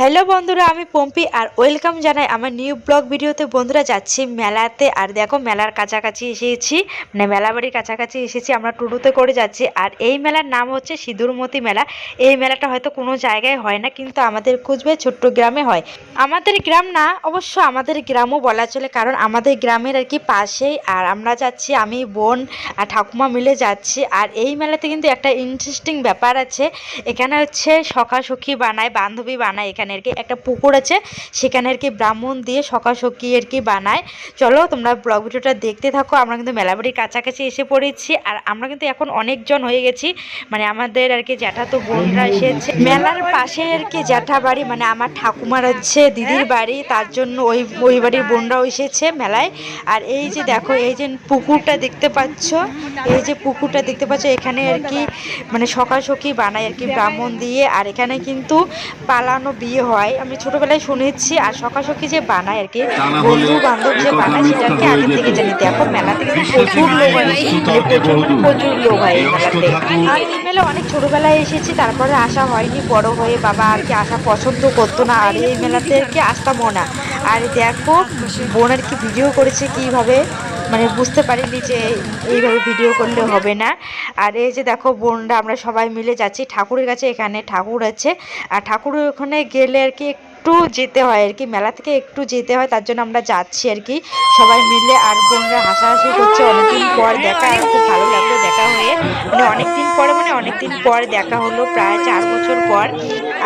Hello বন্ধুরা, আমি পম্পি আর welcome জানাই আমার নিউ ব্লগ ভিডিওতে। বন্ধুরা, যাচ্ছি মেলাতে আর দেখো মেলার কাছাকাছি এসেছি মানে মেলা বাড়ির কাছাকাছি এসেছি, আমরা টোটোতে করে যাচ্ছি। আর এই মেলার নাম হচ্ছে সিঁদুরমতি মেলা। এই মেলাটা হয়তো কোনো জায়গায় হয় না, কিন্তু আমাদের কুচবে ছোট্ট গ্রামে হয়। আমাদের গ্রাম না, অবশ্য আমাদের গ্রামও বলা চলে, কারণ আমাদের গ্রামের আর কি পাশেই। আর আমরা যাচ্ছি, আমি, বোন আর ঠাকুমা মিলে যাচ্ছি। আর এই মেলাতে কিন্তু একটা ইন্টারেস্টিং ব্যাপার আছে। এখানে হচ্ছে সখা সখী বানায়, বান্ধবী বানায় এখানে। আর কি একটা পুকুর আছে সেখানে আর কি ব্রাহ্মণ দিয়ে সখা সখী আর কি বানায়। চলো তোমরা ব্লগ ভিডিওটা দেখতে থাকো, আমরা কিন্তু মেলাবাড়ির কাছাকাছি এসে পড়েছি, আর আমরা কিন্তু এখন অনেকজন হয়ে গেছি। মানে আমাদের আর কি জ্যাঠা তো বোনরা এসেছে। মেলার পাশে আর কি জ্যাঠা বাড়ি মানে আমার ঠাকুমার হচ্ছে দিদির বাড়ি, তার জন্য ওই ওই বাড়ির বোনরাও এসেছে মেলায়। আর এই যে দেখো, এই যে পুকুরটা দেখতে পাচ্ছ, এই যে পুকুরটা দেখতে পাচ্ছ, এখানে আর কি মানে সকাল সখী বানায় আর কি ব্রাহ্মণ দিয়ে। আর এখানে কিন্তু পালানো বিয়ে হয় আমি ছোটবেলায় শুনেছি আর সকাল সখী যে বানায় আর কি বন্ধু বান্ধব যে বানায় সেটা আর কি আগে থেকে জানি দেখো মেলাতে কিন্তু প্রচুর লোক হয়। প্রচুর প্রচুর লোক হয় এই মেলাতে। আর এই মেলা অনেক ছোটবেলায় এসেছি তারপরে আসা হয়নি বড় হয়ে বাবা আর কি আসা পছন্দ করতো না আর এই মেলাতে আর কি আসতামও না। আর দেখো বোন আর কি ভিডিও করেছে কীভাবে মানে বুঝতে পারিনি যে এইভাবে ভিডিও করলে হবে না। আর এই যে দেখো বোনরা, আমরা সবাই মিলে যাচ্ছি। ঠাকুরের কাছে এখানে ঠাকুর আছে। আর ঠাকুর ওখানে গেলে আর কি একটু যেতে হয় আর কি, মেলা থেকে একটু যেতে হয়, তার জন্য আমরা যাচ্ছি আর কি। সবাই মিলে আর বোনরা হাসাহাসি করছে, অনেকদিন পর দেখা, আর খুব ভালো লাগল দেখা হয়ে। মানে অনেকদিন পরে মানে অনেকদিন পর দেখা হলো, প্রায় চার বছর পর।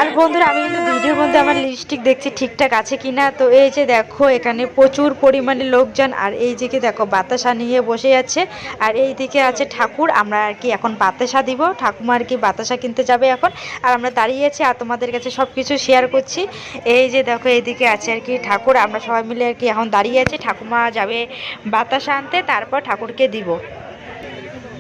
আর বন্ধুরা, আমি কিন্তু ভিডিওর মধ্যে আমার লিপস্টিক দেখছি, ঠিকঠাক আছে কি না তো এই যে দেখো, এখানে প্রচুর পরিমাণে লোকজন, আর এই দিকে দেখো, বাতাসা নিয়ে বসে আছে। আর এই দিকে আছে ঠাকুর, আমরা আর কি এখন বাতাসা দিব। ঠাকুমা আর কি বাতাসা কিনতে যাবে এখন। আর আমরা দাঁড়িয়ে আছি, আর তোমাদের কাছে সব কিছু শেয়ার করছি। এই যে দেখো, এদিকে আছে আর কি ঠাকুর। আমরা সবাই মিলে আর কি এখন দাঁড়িয়ে আছি। ঠাকুমা যাবে বাতাস আনতে, তারপর ঠাকুরকে দিব।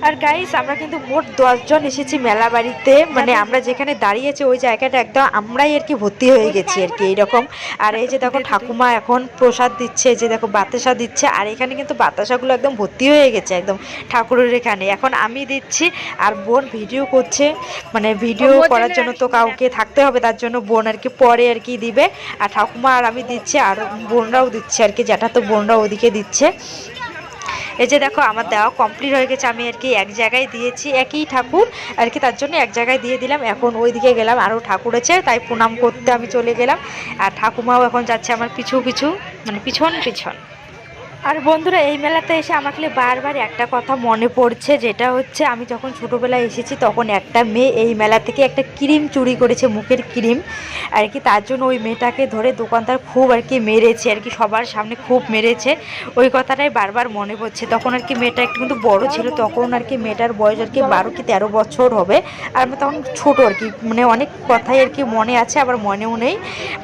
আর গাইস আমরা কিন্তু মোট দশজন এসেছি মেলা বাড়িতে। মানে আমরা যেখানে দাঁড়িয়েছি ওই জায়গাটা একদম আমরাই আর কি ভর্তি হয়ে গেছি আর কি এইরকম। আর এই যে দেখো ঠাকুমা এখন প্রসাদ দিচ্ছে যে দেখো বাতাসা দিচ্ছে আর এখানে কিন্তু বাতাসাগুলো একদম ভর্তি হয়ে গেছে একদম ঠাকুরের এখানে। এখন আমি দিচ্ছি আর বোন ভিডিও করছে। মানে ভিডিও করার জন্য তো কাউকে থাকতে হবে তার জন্য বোন আর কি পরে আর কি দিবে। আর ঠাকুমা আর আমি দিচ্ছি আর বোনরাও দিচ্ছে আর কি যেটা তো বোনরা ওদিকে দিচ্ছে। এই যে দেখো, আমার দেওয়া কমপ্লিট হয়ে গেছে, আমি আর কি এক জায়গায় দিয়েছি, একই ঠাকুর, আর কি তার জন্য এক জায়গায় দিয়ে দিলাম। এখন ওই দিকে গেলাম আরও ঠাকুর আছে, তাই প্রণাম করতে আমি চলে গেলাম। আর ঠাকুমাও এখন যাচ্ছে আমার পিছু পিছু মানে পিছন পিছন। আর বন্ধুরা, এই মেলাতে এসে খালি বারবার একটা কথা মনে পড়ছে, যেটা হচ্ছে আমি যখন ছোটোবেলায় এসেছি, তখন একটা মেয়ে এই মেলা থেকে একটা ক্রিম চুরি করেছে, মুখের ক্রিম। আর কি তার জন্য ওই মেয়েটাকে ধরে দোকানদার খুব আর কি মেরেছে, আর কি সবার সামনে খুব মেরেছে। ওই কথাটাই বারবার মনে পড়ছে। তখন আর কি মেয়েটা একটু কিন্তু বড় ছিল, তখন আর কি মেয়েটার বয়স আর কি বারো কি তেরো বছর হবে। আর আমি তখন ছোট আর কি মানে অনেক কথাই আর কি মনে আছে, আবার মনেও নেই।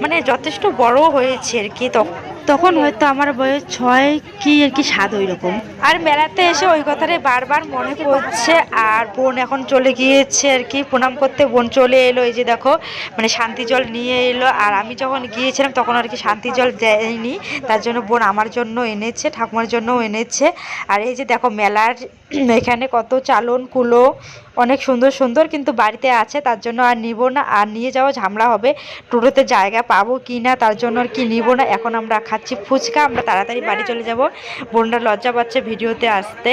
মানে যথেষ্ট বড় হয়েছে আর কি তখন। তখন হয়তো আমার বয়স ছয় কি আর কি, সাত ওই রকম আর মেলাতে এসে ওই কথাটাই বারবার মনে পড়ছে, আর বোন এখন চলে গিয়েছে আর কি, প্রণাম করতে। বোন চলে এলো, এই যে দেখো মানে শান্তি জল নিয়ে এলো, আর আমি যখন গিয়েছিলাম তখন আর কি শান্তি জল দেয়নি, তার জন্য বোন আমার জন্য এনেছে, ঠাকুমার জন্যও এনেছে। আর এই যে দেখো, মেলার এখানে কত চালন কুলো, অনেক সুন্দর সুন্দর কিন্তু বাড়িতে আছে, তার জন্য আর নিব না, আর নিয়ে যাওয়া ঝামেলা হবে। টোটোতে জায়গা পাবো কি না, তার জন্য আর কি নিব না, এখন আমরা খাচ্ছি ফুচকা, আমরা তাড়াতাড়ি বাড়ি চলে যাব। বোনরা লজ্জা পাচ্ছে ভিডিওতে আসতে।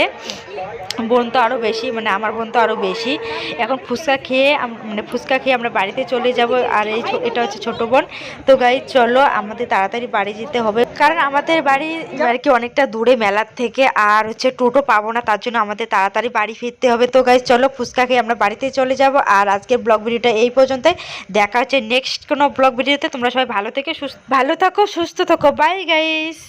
বোন তো আরও বেশি মানে আমার বোন তো আরও বেশি। এখন ফুচকা খেয়ে মানে ফুচকা খেয়ে আমরা বাড়িতে চলে যাব, আর এই এটা হচ্ছে ছোটো বোন। তো গাই চলো আমাদের তাড়াতাড়ি বাড়ি যেতে হবে। কারণ আমাদের বাড়ি আর কি অনেকটা দূরে মেলার থেকে, আর হচ্ছে টোটো পাবো না, তার জন্য আমাদের তাড়াতাড়ি বাড়ি ফিরতে হবে। তো গাইজ চলো ফুচকা খেয়ে আমরা বাড়িতে চলে যাব, আর আজকের ব্লগ ভিডিওটা এই পর্যন্ত দেখা হচ্ছে নেক্সট কোনো ব্লগ ভিডিওতে। তোমরা সবাই ভালো থেকে সুস্থ, ভালো থাকো, সুস্থ থাকো বাই গাইস